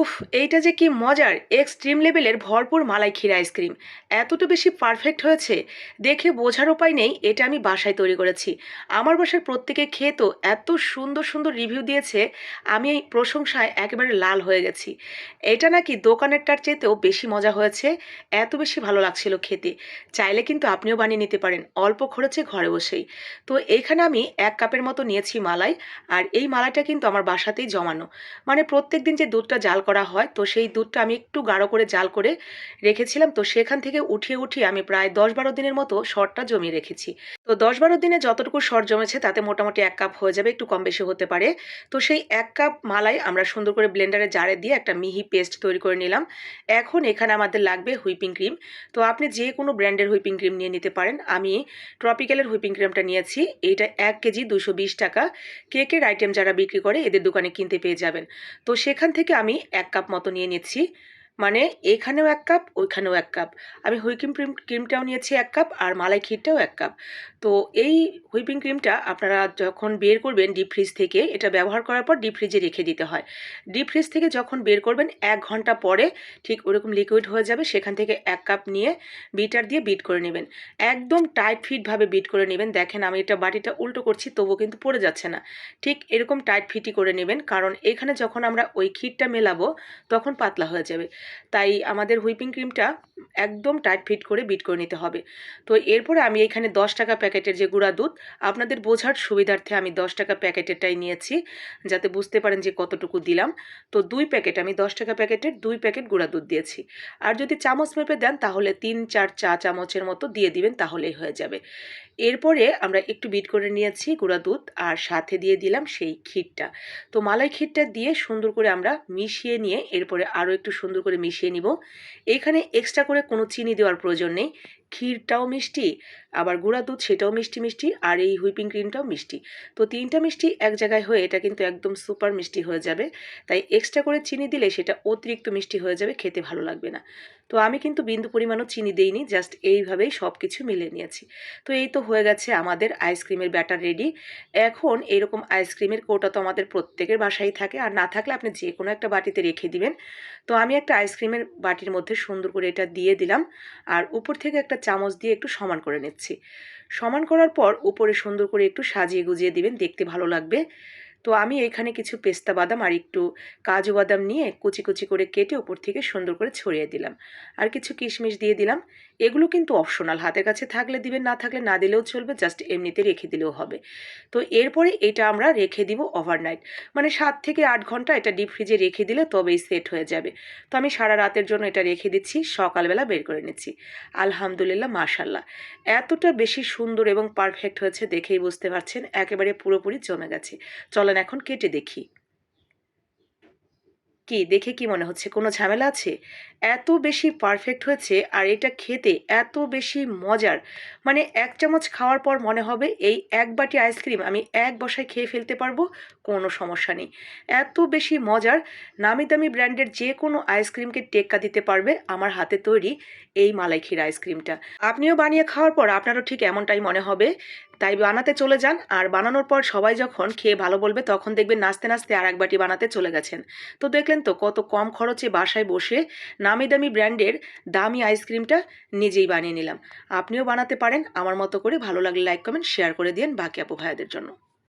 উফ, এইটা যে কি মজার, এক্সট্রিম লেভেলের ভরপুর মালাই ক্ষীর আইসক্রিম। এতটা বেশি পারফেক্ট হয়েছে, দেখে বোঝার উপায় নেই, এটা আমি বাসায় তৈরি করেছি। আমার বাসার প্রত্যেকে খেয়ে তো এত সুন্দর সুন্দর রিভিউ দিয়েছে, আমি এই প্রশংসায় একেবারে লাল হয়ে গেছি। এটা নাকি দোকানেরটার চেয়েতেও বেশি মজা হয়েছে, এত বেশি ভালো লাগছিল খেতে। চাইলে কিন্তু আপনিও বানিয়ে নিতে পারেন, অল্প খরচে ঘরে বসেই। তো এইখানে আমি এক কাপের মতো নিয়েছি মালাই, আর এই মালাইটা কিন্তু আমার বাসাতেই জমানো। মানে প্রত্যেক দিন যে দুধটা জাল করা হয়। তো সেই দুধটা আমি একটু গাঢ় করে জাল করে রেখেছিলাম। তো সেখান থেকে উঠিয়ে উঠিয়ে আমি প্রায় দশ বারো দিনের মতো শর্টটা জমিয়ে রেখেছি। তো দশ বারো দিনে যতটুকু শর্ট জমেছে তাতে মোটামুটি এক কাপ হয়ে যাবে, একটু কম বেশি হতে পারে। তো সেই এক কাপ মালাই আমরা সুন্দর করে ব্লেন্ডারে জারে দিয়ে একটা মিহি পেস্ট তৈরি করে নিলাম। এখন এখানে আমাদের লাগবে হুইপিং ক্রিম। তো আপনি যে কোনো ব্র্যান্ডের হুইপিং ক্রিম নিয়ে নিতে পারেন। আমি ট্রপিক্যালের হুইপিং ক্রিমটা নিয়েছি। এইটা এক কেজি দুশো টাকা। কেকের আইটেম যারা বিক্রি করে এদের দোকানে কিনতে পেয়ে যাবেন। তো সেখান থেকে আমি এক কাপ মতো নিয়ে নিচ্ছি। মানে এখানেও এক কাপ ওইখানেও এক কাপ আমি হুইপিং ক্রিম ক্রিমটাও নিয়েছি এক কাপ আর মালাই ক্ষীরটাও এক কাপ তো এই হুইপিং ক্রিমটা আপনারা যখন বের করবেন ডিপ ফ্রিজ থেকে, এটা ব্যবহার করার পর ডিপ ফ্রিজে রেখে দিতে হয়। ডিপ ফ্রিজ থেকে যখন বের করবেন, এক ঘণ্টা পরে ঠিক ওরকম লিকুইড হয়ে যাবে, সেখান থেকে এক কাপ নিয়ে বিটার দিয়ে বিট করে নেবেন। একদম টাইট ফিটভাবে বিট করে নেবেন। দেখেন আমি এটা বাটিটা উল্টো করছি, তবুও কিন্তু পড়ে যাচ্ছে না। ঠিক এরকম টাইট ফিটই করে নেবেন, কারণ এখানে যখন আমরা ওই ক্ষীরটা মেলাবো, তখন পাতলা হয়ে যাবে। তাই আমাদের হুইপিং ক্রিমটা একদম টাইট ফিট করে বিট করে নিতে হবে। তো এরপরে আমি এখানে দশ টাকা প্যাকেটের যে গুঁড়া দুধ, আপনাদের বোঝার সুবিধার্থে আমি দশ টাকা প্যাকেটেরটাই নিয়েছি, যাতে বুঝতে পারেন যে কতটুকু দিলাম। তো দুই প্যাকেট, আমি দশ টাকা প্যাকেটের দুই প্যাকেট গুঁড়া দুধ দিয়েছি। আর যদি চামচ মেপে দেন, তাহলে তিন, চার চা চামচের মতো দিয়ে দিবেন, তাহলেই হয়ে যাবে। এরপরে আমরা একটু বিট করে নিয়েছি গুঁড়া দুধ, আর সাথে দিয়ে দিলাম সেই ক্ষীরটা। তো মালাই ক্ষীরটা দিয়ে সুন্দর করে আমরা মিশিয়ে নিয়ে, এরপরে আরও একটু সুন্দর করে মিশিয়ে নিব। এখানে এক্সট্রা করে কোনো চিনি দেওয়ার প্রয়োজন নেই। ক্ষীরটাও মিষ্টি, আবার গুঁড়া দুধ সেটাও মিষ্টি মিষ্টি, আর এই হুইপিং ক্রিমটাও মিষ্টি। তো তিনটা মিষ্টি এক জায়গায় হয়ে এটা কিন্তু একদম সুপার মিষ্টি হয়ে যাবে। তাই এক্সট্রা করে চিনি দিলে সেটা অতিরিক্ত মিষ্টি হয়ে যাবে, খেতে ভালো লাগবে না। তো আমি কিন্তু বিন্দু পরিমাণও চিনি দেইনি, জাস্ট এইভাবেই সব কিছু মিলে নিয়েছি। তো এই তো হয়ে গেছে আমাদের আইসক্রিমের ব্যাটার রেডি এখন এরকম আইসক্রিমের কোটা তো আমাদের প্রত্যেকের বাসায় থাকে, আর না থাকলে আপনি যে কোনো একটা বাটিতে রেখে দিবেন। তো আমি একটা আইসক্রিমের বাটির মধ্যে সুন্দর করে এটা দিয়ে দিলাম, আর উপর থেকে একটা চামচ দিয়ে একটু সমান করে নিচ্ছি। সমান করার পর উপরে সুন্দর করে একটু সাজিয়ে গুজিয়ে দিবেন, দেখতে ভালো লাগবে। তো আমি এখানে কিছু পেস্তা বাদাম আর একটু কাজু বাদাম নিয়ে কুচি কুচি করে কেটে উপর থেকে সুন্দর করে ছড়িয়ে দিলাম। আর কিছু কিশমিশ দিয়ে দিলাম। এগুলো কিন্তু অপশনাল হাতের কাছে থাকলে দিবেন, না থাকলে না দিলেও চলবে জাস্ট এমনিতে রেখে দিলেও হবে। তো এরপরে এটা আমরা রেখে দিব ওভারনাইট মানে সাত থেকে আট ঘণ্টা এটা ডিপ ফ্রিজে রেখে দিলে তবেই সেট হয়ে যাবে। তো আমি সারা রাতের জন্য এটা রেখে দিচ্ছি, সকালবেলা বের করে নিচ্ছি। আলহামদুলিল্লাহ মাশাল্লাহ এতটা বেশি সুন্দর এবং পারফেক্ট হয়েছে দেখেই বুঝতে পারছেন, একেবারে পুরোপুরি জমে গেছে। চলেন এখন কেটে দেখি। কি, দেখে কি মনে হচ্ছে? কোনো ঝামেলা আছে? এত বেশি পারফেক্ট হয়েছে আর এটা খেতে এত বেশি মজার। মানে এক চামচ খাওয়ার পর মনে হবে এই এক বাটি আইসক্রিম আমি এক বসায় খেয়ে ফেলতে পারব, কোনো সমস্যা নেই। এত বেশি মজার নামি দামি ব্র্যান্ডের যে কোনো আইসক্রিমকে টেক্কা দিতে পারবে আমার হাতে তৈরি এই মালাই ক্ষীর আইসক্রিমটা আপনিও বানিয়ে খাওয়ার পর আপনারও ঠিক এমনটাই মনে হবে। তাই বানাতে চলে যান আর বানানোর পর সবাই যখন খেয়ে ভালো বলবে তখন দেখবেন নাচতে নাচতে আর এক বাটি বানাতে চলে গেছেন। তো দেখলেন তো কত কম খরচে বাসায় বসে নামি দামি ব্র্যান্ডের দামি আইসক্রিমটা নিজেই বানিয়ে নিলাম। আপনিও বানাতে পারেন। আমার মতো করে ভালো লাগলে লাইক, কমেন্ট, শেয়ার করে দিন বাকি আপু জন্য।